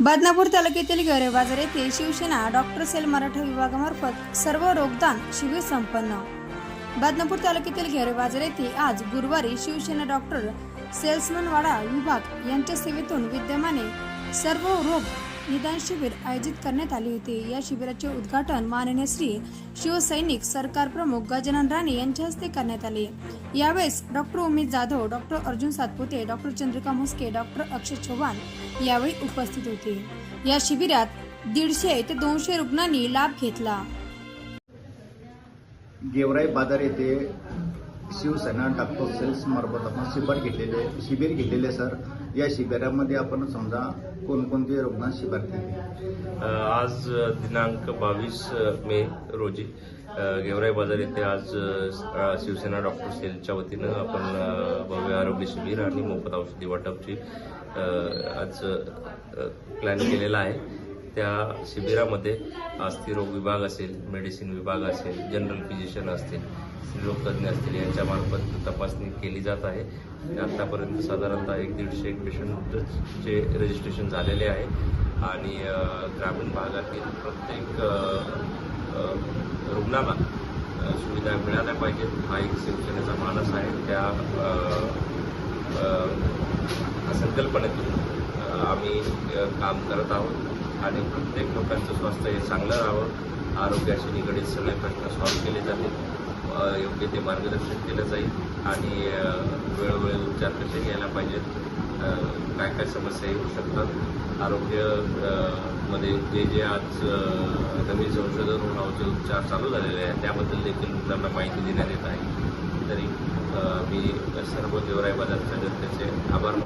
बदनापूर तालुक्यातील गरे बाजार येथे शिवसेना डॉक्टर सेल मराठा विभागामार्फत सर्व रोगदान शिबिर संपन्न. बदनापूर तालुक्यातील घेरे बाजार येथे आज गुरुवारी शिवसेना डॉक्टर सेल्समन वाडा विभाग यांच्या सेवेतून विद्यमाने सर्व रोग निदान शिबिर आयोजित करण्यात आले होते. या शिबिराचे उद्घाटन माननीय श्री शिवसैनिक सरकार प्रमुख गजानन राणे यांच्या हस्ते करण्यात आले. यावेळेस doctor Umesh Jadhav doctor Arjun Satpute doctor Chandrika Mhaske doctor Akshay Chavan यावेळी उपस्थित होते. या शिबिरात दीडशे ते दोनशे रुग्णांनी लाभ घेतला. गेवराई बाजार येथे शिवसेना डॉक्टर सेल्समार्फत आपण शिबिर घेतलेले शिबिर घेतलेले सर. या शिबिरामध्ये आपण समजा कोणकोणते रुग्ण शिबिर केले आज दिनांक बावीस मे रोजी गेवराई बाजार येथे आज शिवसेना डॉक्टर सेलच्या वतीनं आपण भव्य आरोग्य शिबिर आणि मोफत औषधी वाटपची आज प्लॅन केलेला आहे. त्या शिबिरामध्ये अस्थिरोग विभाग असेल मेडिसिन विभाग असेल जनरल फिजिशियन असतील स्त्रीरोग तज्ज्ञ असतील यांच्यामार्फत तपासणी केली जात आहे. आतापर्यंत साधारणतः एक दीडशे एक पेशंटचे रजिस्ट्रेशन झालेले आहे. आणि ग्रामीण भागातील प्रत्येक रुग्णाला सुविधा मिळाल्या पाहिजेत. हा एक शिवसेनेचा मानस आहे. त्या संकल्पनेतून आम्ही काम करत आहोत. आणि प्रत्येक लोकांचं स्वास्थ्य हे चांगलं राहावं. आरोग्याशी निगडीत सगळे प्रश्न सॉल्व्ह केले जातील. योग्य ते मार्गदर्शन केलं जाईल. आणि वेळोवेळी उपचार कसे घ्यायला पाहिजेत? काय काय समस्या येऊ शकतात? आरोग्यमध्ये जे जे आज अ, नवीन संशोधन होऊन उपचार चालू झालेले आहेत त्याबद्दल देखील लोकांना माहिती देण्यात येत आहे. तरी मी सर्व देवराई बाजारच्या जनतेचे आभार